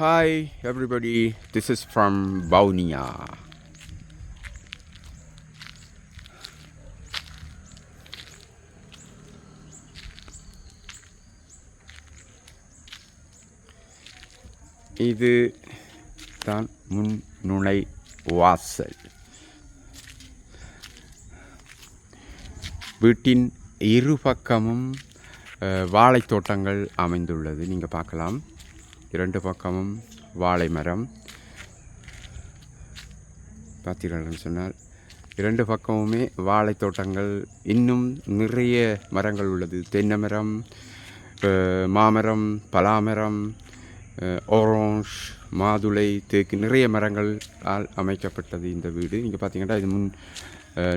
Hi, everybody. This is from Baunia. இது தான் முன் நுழை வாசல் வீட்டின் இரு பக்கமும் வாழைத்தோட்டங்கள் அமைந்துள்ளது நீங்கள் பார்க்கலாம் இரண்டு பக்கமும் வாழை மரம். பார்த்தீர்கள்னு சொன்னால் இரண்டு பக்கமுமே வாழை தோட்டங்கள் இன்னும் நிறைய மரங்கள் உள்ளது. தென்னை மரம் மாமரம் பலாமரம் ஓரஞ்ச் மாதுளை தேக்கு நிறைய மரங்களால் அமைக்கப்பட்டது இந்த வீடு. இங்கே பார்த்தீங்கன்னா இது முன்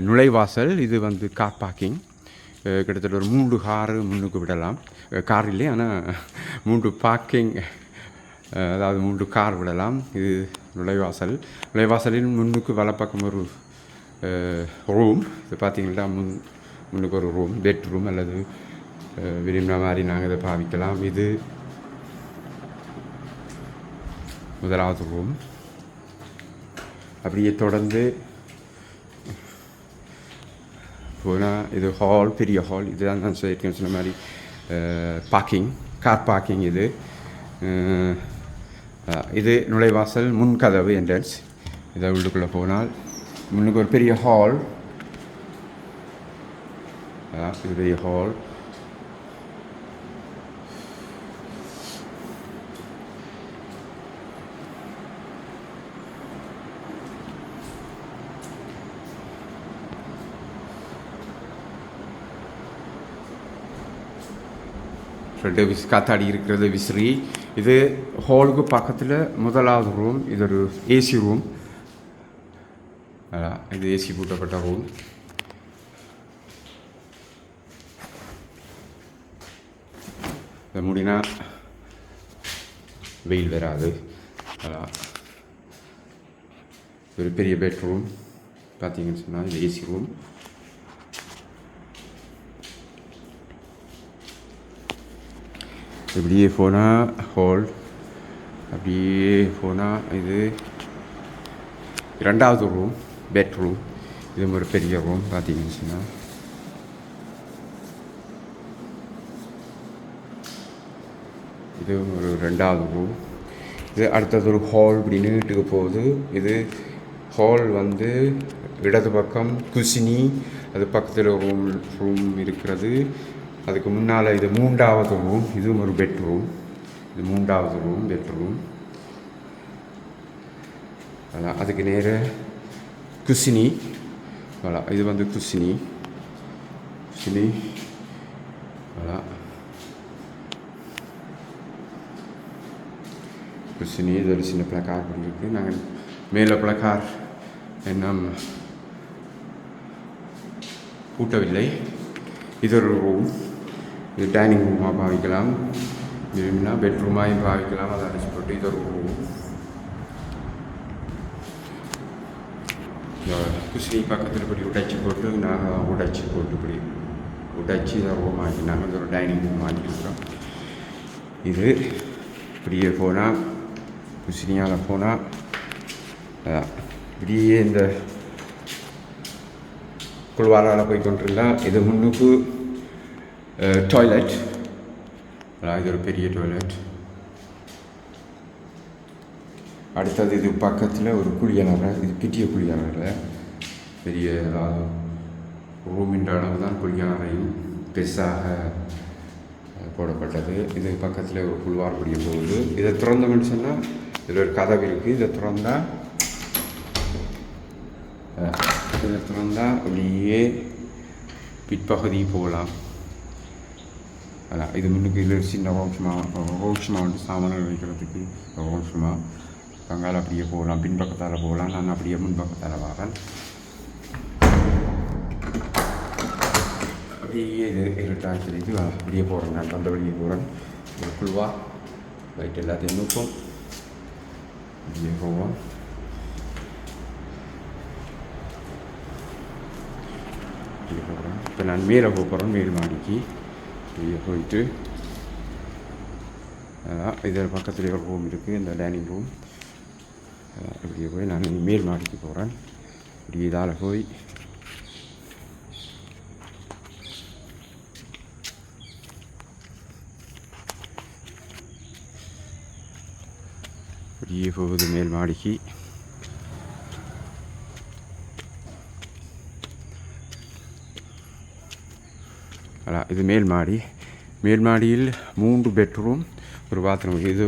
நுழைவாசல் இது வந்து கார் பார்க்கிங் கிட்டத்தட்ட ஒரு மூன்று காரு முன்னுக்கு விடலாம். கார் இல்லை ஆனால் மூன்று பார்க்கிங் அதாவது மூன்று கார் விடலாம். இது நுழைவாசல். நுழைவாசலின் முன்னுக்கு வலப்பக்கம் ஒரு ரூம் இது பார்த்தீங்கன்னா முன் முன்னுக்கு ஒரு ரூம் பெட்ரூம் அல்லது விரும்பின மாதிரி நாங்கள் இதை பாவிக்கலாம். இது முதலாவது ரூம் அப்படியே தொடர்ந்து போனால் இது ஹால் பெரிய ஹால் இதுதான் நான் சொல்லியிருக்கேன் சொன்ன மாதிரி பார்க்கிங் கார் பார்க்கிங் இது. இது நுழைவாசல் முன் கதவு என்ட்ரன்ஸ். இதை உள்ளுக்குள்ளே போனால் முன்னுக்கு ஒரு பெரிய ஹால். இது பெரிய ஹால். ரெண்டு விஸ் காத்தாடி இருக்கிறது விசிறி. இது ஹாலுக்கு பக்கத்தில் முதலாவது ரூம் இது ஒரு ஏசி ரூம் இது ஏசி பூட்டப்பட்ட ரூம் இதை முடினா வெயில் வராது ஒரு பெரிய பெட்ரூம் பார்த்தீங்கன்னு சொன்னால் இது ஏசி ரூம் இப்படியே போனால் ஹால் அப்படியே போனால் இது இரண்டாவது ரூம் பெட்ரூம் இது ஒரு பெரிய ரூம் பார்த்தீங்கன்னு சொன்னால் இது ஒரு ரெண்டாவது ரூம் இது அடுத்தது ஒரு ஹால் இப்படி நீட்டுக்கு போகுது. இது ஹால் வந்து இடது பக்கம் குசினி அது பக்கத்தில் ரூம் ரூம் இருக்கிறது. அதுக்கு முன்னால் இது மூன்றாவது ரூம் இதுவும் ஒரு பெட்ரூம் இது மூன்றாவது ரூம் பெட்ரூம் அதான் அதுக்கு நேர குசினி. வலா இது வந்து குசினி. குசினி. வலா குசினி இது ஒரு சின்ன பிளக்கார் பண்ணியிருக்கு நாங்கள் மேலே பிளக்கார் என்ன பூட்டவில்லை. இது ஒரு ரூம் இது டைனிங் ரூமாக பாவிக்கலாம். விரும்பினா பெட்ரூமாகவும் பாவிக்கலாம். அதை அடிச்சு போட்டு இது ஒரு குசினி பக்கத்தில் இப்படி உடைச்சி போட்டு நாங்கள் உடைச்சி போட்டு இப்படி உடைச்சி இதை ரூம் ஆக்கி நாங்கள் இது ஒரு டைனிங் ரூம் ஆக்கியிருக்கிறோம் இது இப்படியே போனால் குசினியால் போனால் இப்படியே இந்த குழுவாரால் போய் கொண்டிருந்தால் இது முன்னுக்கு டாய்லெட் இது ஒரு பெரிய டாய்லெட் அடுத்தது இது பக்கத்தில் ஒரு குளியலறை இது பெரிய குளியலறை பெரிய அதாவது ரூமின்ற அளவு தான் குளியலறையும் பெருசாக போடப்பட்டது. இது பக்கத்தில் ஒரு புல்வார் படிய போகுது. இதை திறந்தோம்னு சொன்னால் இதில் ஒரு கதவு இருக்குது இதை திறந்தா இதை திறந்தால் அப்படியே பிற்பகுதி போகலாம். இது முன்னுக்கு இது சின்ன ரோஷமா ரோஷமா வந்து சாமான்கள் வைக்கிறதுக்கு ரோஷமா பங்கால் அப்படியே போகலாம் பின்பக்கத்தால் போகலாம் நான் அப்படியே முன்பக்கத்தால் வரேன் அப்படியே இது இருட்டாக இது அப்படியே போகிறேன் நான் அந்த வழியே போகிறேன் ஒரு குழுவா லைட் எல்லாத்தையும் நோக்கும் அப்படியே போவோம் அப்படியே போகிறேன் இப்போ நான் மேலே போகிறேன் மேல் மாடிக்கு வெளியே போயிட்டு அதான் இது பக்கத்துலேயே ஒரு ரூம் இருக்குது இந்த டைனிங் ரூம் இப்படியே போய் நான் மேல் மாடிக்கு போகிறேன் இப்படி இதால் போய் இப்படியே போகுது மேல் மாடிக்கு. அதான் இது மேல் மாடி. மேல் மாடியில் மூன்று பெட்ரூம் ஒரு பாத்ரூம். இது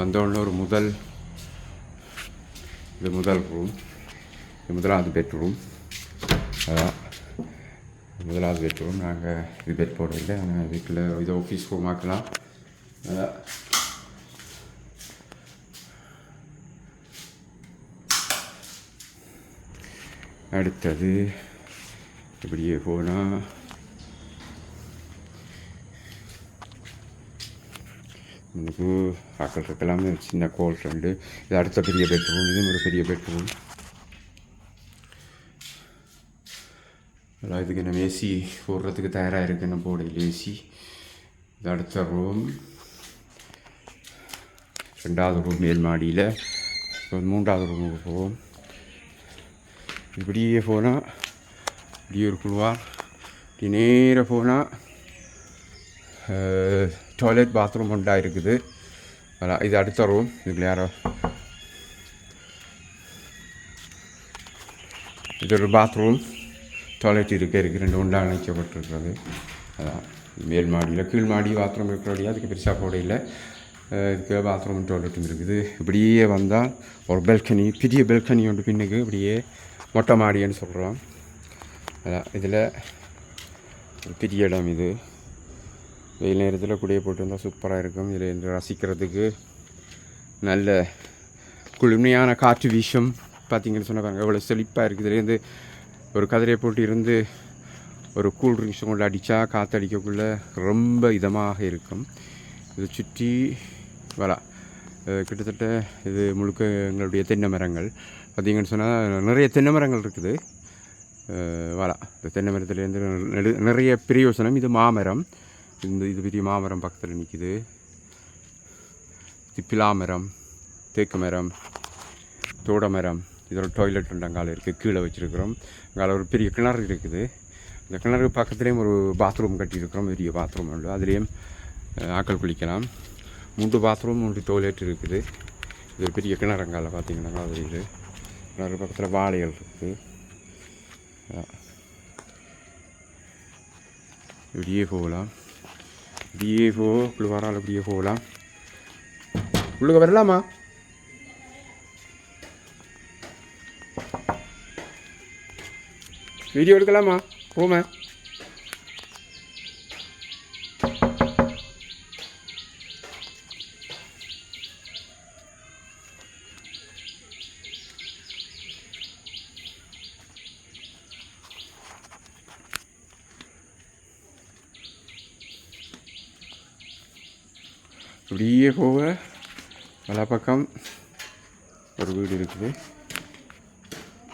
வந்தோடனே ஒரு முதல் இது முதல் ரூம் இது முதலாவது பெட்ரூம். அதான் முதலாவது பெட்ரூம். நாங்கள் இது பெட் போடவில்லை. ஆனால் வீட்டில் இது ஆஃபீஸ் ரூம் ஆக்கலாம். அதான் அடுத்தது இப்படியே போனால் எனக்கு ஆக்கள் இருக்கலாமே சின்ன கோல் ரெண்டு. இது அடுத்த பெரிய பெட்ரூம் இதுவும் ஒரு பெரிய பெட்ரூம். அதான் இதுக்கு நம்ம ஏசி போடுறதுக்கு தயாராக இருக்கு நம்ம போடையில் ஏசி இது அடுத்த ரூம் ரெண்டாவது ரூம் மேல் மாடியில். இப்போ மூன்றாவது ரூமுக்கு போவோம். இப்படியே போனால் இப்படியே ஒரு குழுவார் இப்படி நேராக போனால் டாய்லெட் பாத்ரூம் ஒன்றா இருக்குது. அதான் இது அடுத்த ரூம் இதில் யாரோ இது ஒரு பாத்ரூம் டாய்லெட் இருக்க இருக்குது ரெண்டு ஒன்றா இணைக்கப்பட்டிருக்கிறது அதான் மேல் மாடியில். கீழ் மாடி பாத்ரூம் இருக்கிறபடியா அதுக்கு பெருசாக போட இல்லை. இதுக்கு பாத்ரூம் டாய்லெட்டும் இருக்குது. இப்படியே வந்தால் ஒரு பெல்கனி பெரிய பெல்கனி ஒன்று பின்னுக்கு. இப்படியே மொட்டை மாடின்னு சொல்கிறோம் அதான் இதில் பெரிய இடம் இது. வெயில் நேரத்தில் குடியை போட்டிருந்தால் சூப்பராக இருக்கும். இதில் ரசிக்கிறதுக்கு நல்ல குளுமையான காற்று வீசம். பார்த்தீங்கன்னு சொன்னாங்க எவ்வளோ செழிப்பாக இருக்குது. இதுலேருந்து ஒரு கதிரையை போட்டு இருந்து ஒரு கூல் ட்ரிங்க்ஸ் கொண்டு அடித்தா காற்றடிக்கக்குள்ளே ரொம்ப இதமாக இருக்கும். இதை சுற்றி வரா கிட்டத்தட்ட இது முழுக்க எங்களுடைய தென்னை மரங்கள் பார்த்தீங்கன்னு சொன்னால் நிறைய தென்னை மரங்கள் இருக்குது. அஹ் வரா இந்த தென்னை மரத்துலேருந்து நிறைய பிரயோசனம். இது மாமரம். இந்த இது பெரிய மாமரம் பக்கத்தில் நிற்கிது இது பிலாமரம் தேக்கு மரம் தோட மரம் இதோட டாய்லெட் ரெண்டு அங்கால இருக்குது கீழே வச்சுருக்கிறோம். அங்கால ஒரு பெரிய கிணறு இருக்குது. இந்த கிணறு பக்கத்துலேயும் ஒரு பாத்ரூம் கட்டியிருக்கிறோம். பெரிய பாத்ரூம் உண்டு. அதுலேயும் ஆக்கள் குளிக்கலாம். மூன்று பாத்ரூம் மூன்று டாய்லெட் இருக்குது. இது ஒரு பெரிய கிணறு அங்கால பார்த்தீங்கன்னா அது இது. கிணறு பக்கத்தில் வாழைகள் இருக்குது இப்படியே போகலாம். இப்படியே போ குழுவாரால் அப்படியே போகலாம் உள்ளுக வரலாமா வீடியோ எடுக்கலாமா போமா இப்படியே போக வலப்பக்கம் பக்கம் ஒரு வீடு இருக்குது.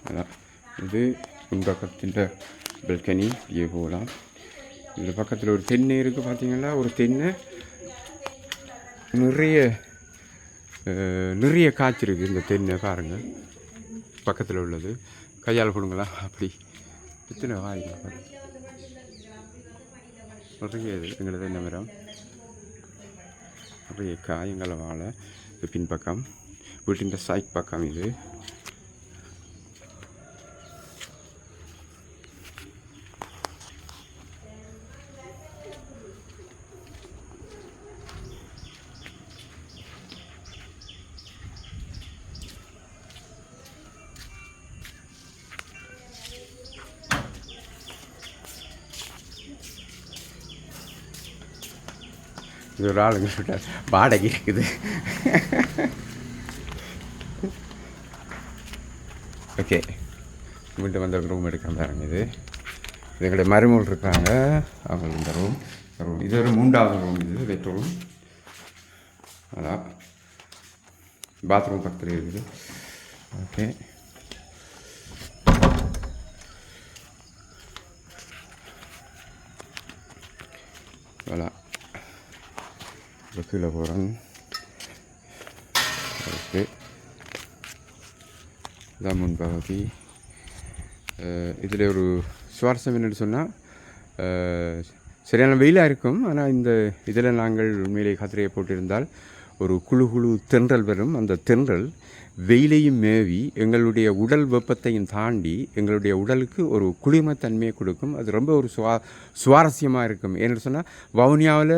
அதான். இது முன்பக்கத்தின் பெல்கனி இப்படியே போகலாம் இந்த பக்கத்தில் ஒரு தென்னை இருக்குது பார்த்தீங்கன்னா ஒரு தென்னை. நிறைய நிறைய காய்ச்சி இருக்குது இந்த தென்னை பாருங்கள் பக்கத்தில் உள்ளது. கையால் கொடுங்களா அப்படி. எத்தனை வாய்ங்க நிறைய இது. எங்களது என்ன மரம்? நிறைய காயங்களை வாழை இது பின்பக்கம் வீட்டின் சைட் பக்கம் இது. இது ஒரு ஆளுங்க சொல்கிறார் வாடகை இருக்குது. ஓகே. வீட்டு வந்த ரூம் எடுக்க பாருங்க இது. இது எங்களுடைய மருமகள் இருக்காங்க. அவங்களுக்கு இந்த ரூம் ரூம் இது ஒரு மூன்றாவது ரூம் இது பெட்ரூம் அதான். பாத்ரூம் பக்கத்தில் இருக்குது. ஓகே. அப்புறம் கீழே போகிறேன் இருக்குது இதான் முன்பகுதி இதில் ஒரு சுவாரஸ்யம் என்னென்னு சொன்னால் சரியான வெயிலாக இருக்கும் ஆனால் இந்த இதில் நாங்கள் உண்மையிலே கத்திரையை போட்டிருந்தால் ஒரு குழு குழு தென்றல் வரும் அந்த தென்றல் வெயிலையும் மேவி எங்களுடைய உடல் வெப்பத்தையும் தாண்டி எங்களுடைய உடலுக்கு ஒரு குளிர்மத்தன்மையை கொடுக்கும். அது ரொம்ப ஒரு சுவா சுவாரஸ்யமாக இருக்கும். ஏன்னு சொன்னால் வவுனியாவில்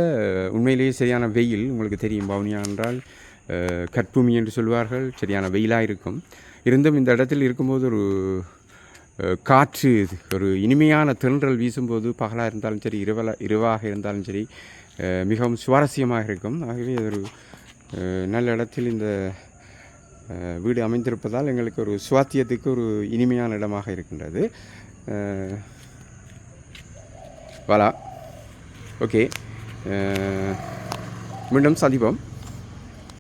உண்மையிலேயே சரியான வெயில் உங்களுக்கு தெரியும் வவுனியா என்றால் கற்பூமி என்று சொல்வார்கள் சரியான வெயிலாக இருக்கும். இருந்தும் இந்த இடத்தில் இருக்கும்போது ஒரு காற்று ஒரு இனிமையான தென்றல் வீசும்போது பகலாக இருந்தாலும் சரி இரவல இரவாக இருந்தாலும் சரி மிகவும் சுவாரஸ்யமாக இருக்கும். ஆகவே அது ஒரு நல்ல இடத்தில் இந்த வீடு அமைந்திருப்பதால் எங்களுக்கு ஒரு சுவாத்தியத்துக்கு ஒரு இனிமையான இடமாக இருக்கின்றது. வலா. ஓகே. மீண்டும் சந்திப்போம்.